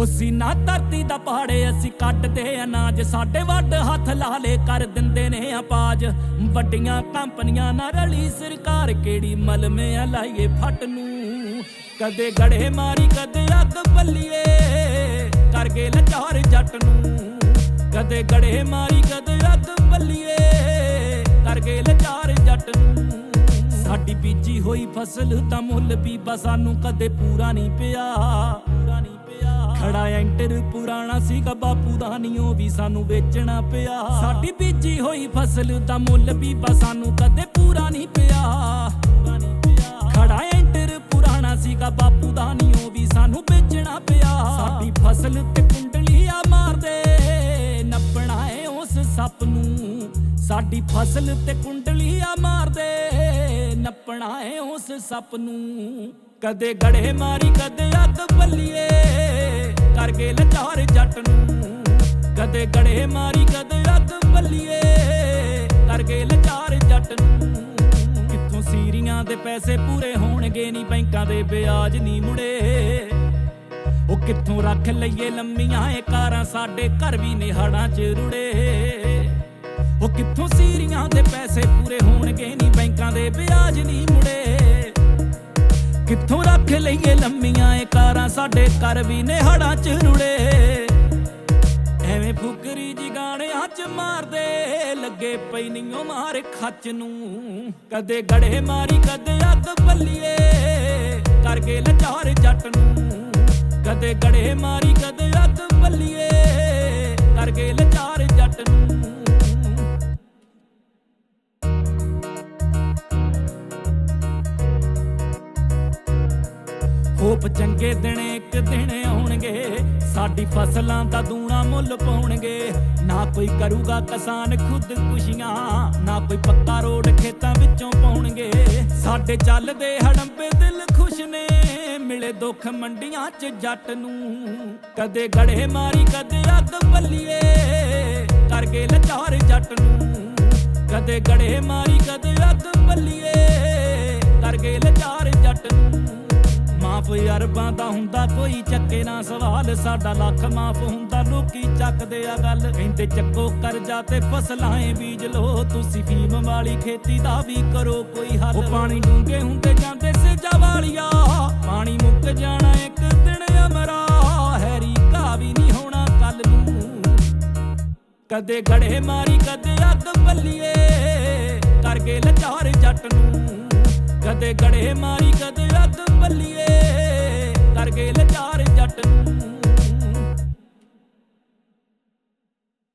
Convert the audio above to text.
ਉਹ ਸੀਨਾ ਧਰਤੀ ਦਾ ਪਹਾੜੇ ਅਸੀਂ ਕੱਟਦੇ ਅਨਾਜ, ਸਾਡੇ ਵੱਡ ਹੱਥ ਲਾਲੇ ਕਰ ਦਿੰਦੇ ਨੇ ਆਪਾਜ ਵੱਡੀਆਂ ਕੰਪਨੀਆਂ ਨਾਲ ਰਲੀ ਸਰਕਾਰ, ਕਿਹੜੀ ਮਲਮੇ ਆ ਲਾਈਏ ਫੱਟ ਨੂੰ। ਕਦੇ ਗੜੇ ਮਾਰੀ, ਕਦੇ ਅੱਗ ਬੱਲੀਏ ਕਰ ਲਚਾਰ ਜੱਟ ਨੂੰ। ਕਦੇ ਗੜੇ ਮਾਰੀ, ਕਦੇ ਅੱਗ ਬੱਲੀਏ ਕਰ ਗਏ ਲਚਾਰ ਜੱਟ ਨੂੰ। ਸਾਡੀ ਬੀਜੀ ਹੋਈ ਫਸਲ ਤਾਂ ਮੁੱਲ ਵੀ ਬਸ ਸਾਨੂੰ ਕਦੇ ਪੂਰਾ ਨਹੀਂ ਪਿਆ, ਪੂਰਾ ਨਹੀਂ ਪਿਆ ਪੁਰਾਣਾ ਸੀਗਾ ਬਾਪੂ ਦਾ, ਨੀ ਉਹ ਵੀ ਸਾਨੂੰ ਵੇਚਣਾ ਪਿਆ। ਸਾਡੀ ਬੀਜੀ ਹੋਈ ਫਸਲ ਦਾ ਮੁੱਲ ਵੀ ਬਸ ਸਾਨੂੰ ਕਦੇ ਪੂਰਾ ਨਹੀਂ ਪਿਆ। ਖੜਾ ਐਂਟਰ ਪੁਰਾਣਾ ਸੀਗਾ ਬਾਪੂ ਦਾ, ਨੀ ਉਹ ਵੀ ਸਾਨੂੰ ਵੇਚਣਾ ਪਿਆ। ਸਾਡੀ ਫਸਲ ਤੇ ਕੁੰਡਲੀਆਂ ਮਾਰਦੇ, ਨੱਪਣਾ ਏ ਉਸ ਸੱਪ ਨੂੰ। ਸਾਡੀ ਫਸਲ ਤੇ ਕੁੰਡਲੀਆਂ ਮਾਰਦੇ, ਨੱਪਣਾ ਏ ਉਸ ਸੱਪ ਨੂੰ। ਕਦੇ ਗੜੇ ਮਾਰੀ, ਕਦੇ ਅੱਗ ਬੱਲੀਏ। ਕਰ ਲਚਾਰ ਜੱਟ ਨੂੰ। ਕਦੇ ਗੜੇ ਮਾਰੀ, ਕਦੇ ਅੱਗ ਬੱਲੀਏ। ਕਰ ਲਚਾਰ ਜੱਟ ਨੂੰ। ਕਿੱਥੋਂ ਸੀਰੀਆਂ ਦੇ ਪੈਸੇ ਪੂਰੇ ਹੋਣਗੇ? ਨਹੀਂ ਬੈਂਕਾਂ ਦੇ ਵਿਆਜ ਨਹੀਂ ਮੁੜੇ। ਉਹ ਕਿੱਥੋਂ ਰੱਖ ਲਈਏ ਲੰਮੀਆਂ ਇਹ ਕਾਰਾਂ? ਸਾਡੇ ਘਰ ਵੀ ਨਿਹਾੜਾਂ 'ਚ ਰੁੜੇ। ਉਹ ਕਿੱਥੋਂ ਸੀਰੀਆਂ ਦੇ ਪੈਸੇ ਪੂਰੇ ਹੋਣਗੇ? ਨਹੀਂ ਬੈਂਕਾਂ ਦੇ ਵਿਆਜ ਨਹੀਂ ਕਿੱਥੋਂ ਰੱਖ ਲਈਏ ਲੰਮੀਆਂ ਇਹ ਕਾਰਾਂ? ਸਾਡੇ ਘਰ ਵੀ ਨਿਹਾੜਾਂ 'ਚ ਰੁੜੇ। ਐਵੇਂ ਫੁਕਰੀ ਜੀ ਗਾਣਿਆਂ 'ਚ ਮਾਰਦੇ। ਲੱਗੇ ਪਈ ਨਿਓ ਮਾਰ ਖੱਚ ਨੂੰ। ਕਦੇ ਗੜੇ ਮਾਰੀ, ਕਦੇ ਅੱਗ ਬੱਲੀਏ ਕਰਕੇ ਲਚਾਰ ਜੱਟ ਨੂੰ। ਕਦੇ ਗੜੇ ਮਾਰੀ, ਕਦੇ ਅੱਗ ਬੱਲੀਏ ਹੋਪ ਚੰਗੇ ਦਿਨ ਇੱਕ ਦਿਨ ਆਉਣਗੇ। ਸਾਡੀ ਫਸਲਾਂ ਦਾ ਦੂਣਾ ਮੁੱਲ ਪਾਉਣਗੇ। ਨਾ ਕੋਈ ਕਰੂਗਾ ਕਿਸਾਨ ਖੁਦ ਖੁਸ਼ੀਆਂ, ਨਾ ਕੋਈ ਪੱਕਾ ਰੋਡ ਖੇਤਾਂ ਵਿੱਚੋਂ ਪਾਉਣਗੇ। ਸਾਡੇ ਚੱਲਦੇ ਹੜੰਬੇ ਦਿਲ ਖੁਸ਼ ਨੇ, ਮਿਲੇ ਦੁੱਖ ਮੰਡੀਆਂ 'ਚ ਜੱਟ ਨੂੰ। ਕਦੇ ਗੜੇ ਮਾਰੀ, ਕਦੇ ਅੱਗ ਬੱਲੀਏ, ਕਰ ਗਏ ਲਚਾਰ ਜੱਟ ਨੂੰ। ਕਦੇ ਗੜੇ ਮਾਰੀ, ਕਦੇ ਅੱਗ ਬੱਲੀਏ। ਮਾਫ ਅਰਬਾਂ ਦਾ ਹੁੰਦਾ ਕੋਈ ਚੱਕੇ ਨਾ ਸਵਾਲ ਸਾਡਾ ਲੱਖ ਮਾਫ ਹੁੰਦਾ ਲੋਕੀ ਚੱਕਦੇ ਆ ਗੱਲ। ਕਹਿੰਦੇ ਚੱਕੋ ਕਰਜ਼ਾ ਤੇ ਫਸਲਾਂ ਏ ਬੀਜ ਲੋ ਤੁਸੀਂ ਫੀਮ ਵਾਲੀ ਖੇਤੀ ਦਾ ਵੀ ਕਰੋ ਕੋਈ ਹੱਲ। ਉਹ ਪਾਣੀ ਡੂੰਗੇ ਹੁੰਦੇ ਜਾਂਦੇ ਸੇਜਾ ਵਾਲੀਆ ਪਾਣੀ ਮੁੱਕ ਜਾਣਾ ਇੱਕ ਦਿਨ ਅਮਰਾ ਹੈਰੀ ਘਾ ਵੀ ਨਹੀਂ ਹੋਣਾ ਕੱਲ ਨੂੰ। ਕਦੇ ਗੜੇ ਮਾਰੀ ਕਦੇ ਅੱਗ ਬੱਲੀਏ ਕਰ ਗਏ ਲਚਾਰ ਜੱਟ ਨੂੰ। ਕਦੇ ਗੜੇ ਮਾਰੀ ਕਦੇ ਅੱਗ ਬੱਲੀਏ ਕਰ ਗਏ ਲਚਾਰ ਜੱਟ।